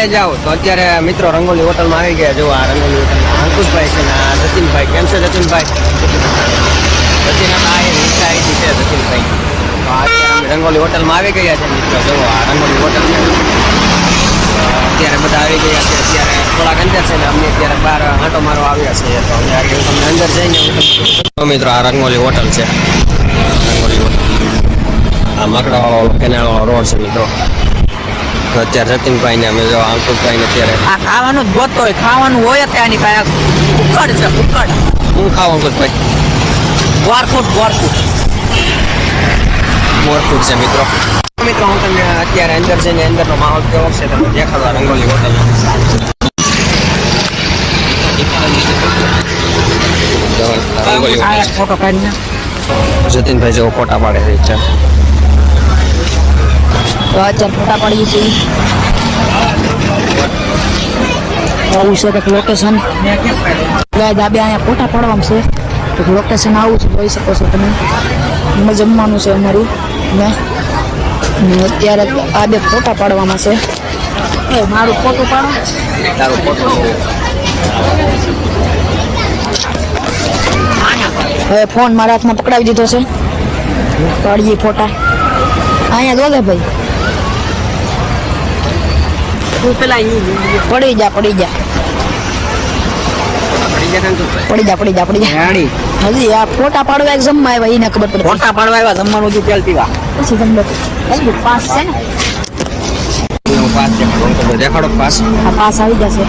જાઓ. તો અત્યારે મિત્રો રંગોલી હોટલમાં આવી ગયા. જો આ રંગોલી હોટલમાં અંકુશભાઈ છે ને આ સચિનભાઈ. કેમ છે સચિનભાઈ? સચિન આ છે સચિનભાઈ. તો અત્યારે અમે રંગોલી હોટલમાં આવી ગયા છે મિત્રો. જો આ રંગોલી હોટલ અત્યારે બધા આવી ગયા છે. અત્યારે થોડાક અંદર છે ને અમને અત્યારે બહાર આંટો મારો આવ્યા છે. તો અમે આગળ તમને અંદર જઈને હું મિત્રો આ રંગોલી હોટલ છે. રંગોલી હોટલ. આ મકડાવાળો કેનાળવાળો રોડ છે મિત્રો. અત્યારે જતીનભાઈ ને અમે જો અંકુશભાઈ ને અત્યારે આ ખાવાનું જ હોય ખાવાનું હોય જ ત્યાંની પાસે ઉકળ છે ઉકડ હું ખાવ અંકુશભાઈ વારફૂટ વારફૂટ. મોરફૂટ છે મિત્રો. મિત્રો હું તમને અત્યારે અંદર જઈને અંદરનો માહોલ કેવો છે તમને દેખાડવા રંગોલી હોટલ. જતીનભાઈ જેવો ફોટા પાડે છે તો અત્યારે ફોટા પાડીએ છીએ આવું છે કંઈક લોકેશન ગાય દાબે અહીંયા ફોટા પાડવામાં છે તો લોકેશન આવું છે જોઈ શકો છો તમે એમાં જમવાનું છે અમારું ને ને અત્યારે આ બે ફોટા પાડવામાં છે એ મારું ફોટો પાડો તારો ફોટો હવે ફોન મારા હાથમાં પકડાવી દીધો છે પાડીએ ફોટા અહીંયા દો ભાઈ તું પેલા પડી જા પડી જા. પડી જા પડી જા પડી જા. હજી આ ફોટા પાડવા એક જમવા આવ્યા એને ખબર પડે. ફોટા પાડવા આવ્યા જમવાનું હતું તેલ પીવા. પછી હજી પાસ છે ને? પાસ દેખાડો આ પાસ. આવી જશે.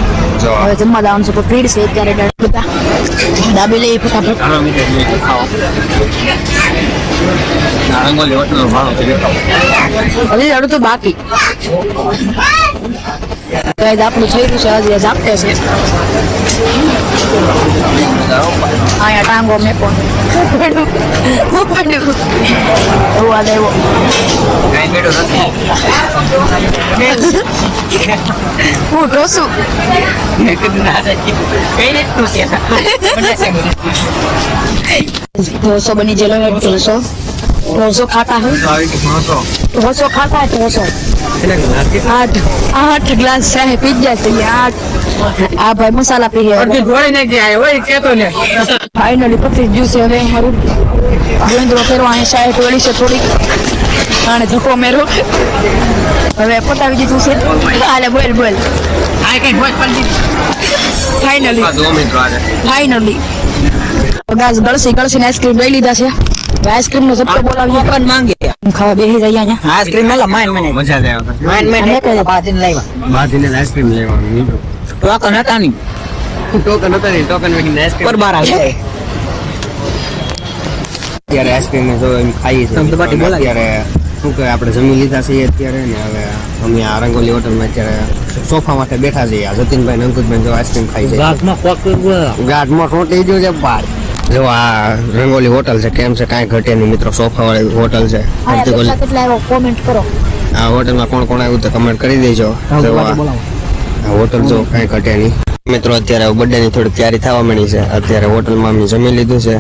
હવે જમવા જવાનું છે તો ભીડ છે અત્યારે ડાળ બધા. લઈ ફટાફટ. રંગોલી હોટલનો ભાવ છે. હજી અડધું બાકી. કઈ આપણું થઈ ગયું છે હજી આપતે છે. અહીંયા ટાંગો મેં પડ્યું એવું આ દેવો કાંઈ મેળો નથી. હું ઢોસું ઢોસો બની જેલો है ઢોસો ઢોસો खाता है આવી કે ભણો ઢોસો खाता है ઢોસો આઠ આઠ ગ્લાસ ચાય પી ગયા છે આઠ આ ભાઈ મસાલા પી ગયા ફાઇનલી પતી જ ગયું છે હવે મારું ગોવિંદરો ફેરવા અહીં ચાય ટોળી છે થોડીક અને ધક્કો મેરો હવે પતાવી દીધું છે હાલે બોલ બોલ ફાઇનલી દો મિત્રો આજે ફાઇનલી ગાસ ગળસી ગળસીને આઈસ્ક્રીમ લઈ લીધા છે આઈસ્ક્રીમ નો ઝટકો બોલાવીએ. પણ માંગે. ખાવા બેસી જઈએ અહીંયા. આઈસ્ક્રીમ મેલા માઈન મને મજા જ આવે. માઈન મને અને કઈ બાજીને લાવ્યા બાધીને આઈસ્ક્રીમ લેવાનું ટોકન હતા ની ટોકન હતા ને ટોકન વેચીને આઈસ્ક્રીમ પર બાર આવે અત્યારે આઈસ્ક્રીમ જો એમ ખાઈએ છીએ. તમે તો બાટી બોલા અત્યારે શું કહે આપણે જમી લીધા છીએ અત્યારે ને હવે અમે આ રંગોલી હોટલમાં અત્યારે સોફા માટે બેઠા છીએ. જતીનભાઈ ને અંકુશભાઈ જો આઈસ્ક્રીમ ખાઈ છે કોક ગાઢમાં સોટી ગયું છે બાર જો આ રંગોલી હોટલ છે કેમ છે કાંઈ ઘટે નહીં મિત્રો સોફા વાળી હોટલ છે. કોમેન્ટ કરો. આ હોટલમાં કોણ કોણ આવ્યું તો કમેન્ટ કરી દેજો. હોટલ જો કાંઈ ઘટે નહીં. મિત્રો અત્યારે બર્થડે ની થોડી તૈયારી થવા માંડી છે. અત્યારે હોટલમાં અમે જમી લીધું છે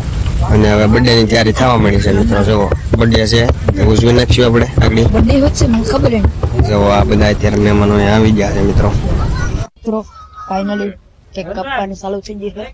અને હવે બર્થડે ની તૈયારી થવા માંડી છે મિત્રો જો બર્થડે છે એ ઉજવી નાખશું આપણે આગળ. બર્થડે વચ્ચે મને ખબર જો આ બધા અત્યારે મહેમાનો આવી ગયા છે મિત્રો. મિત્રો ફાઇનલી કેક કાપવાની ચાલુ થઈ ગઈ છે.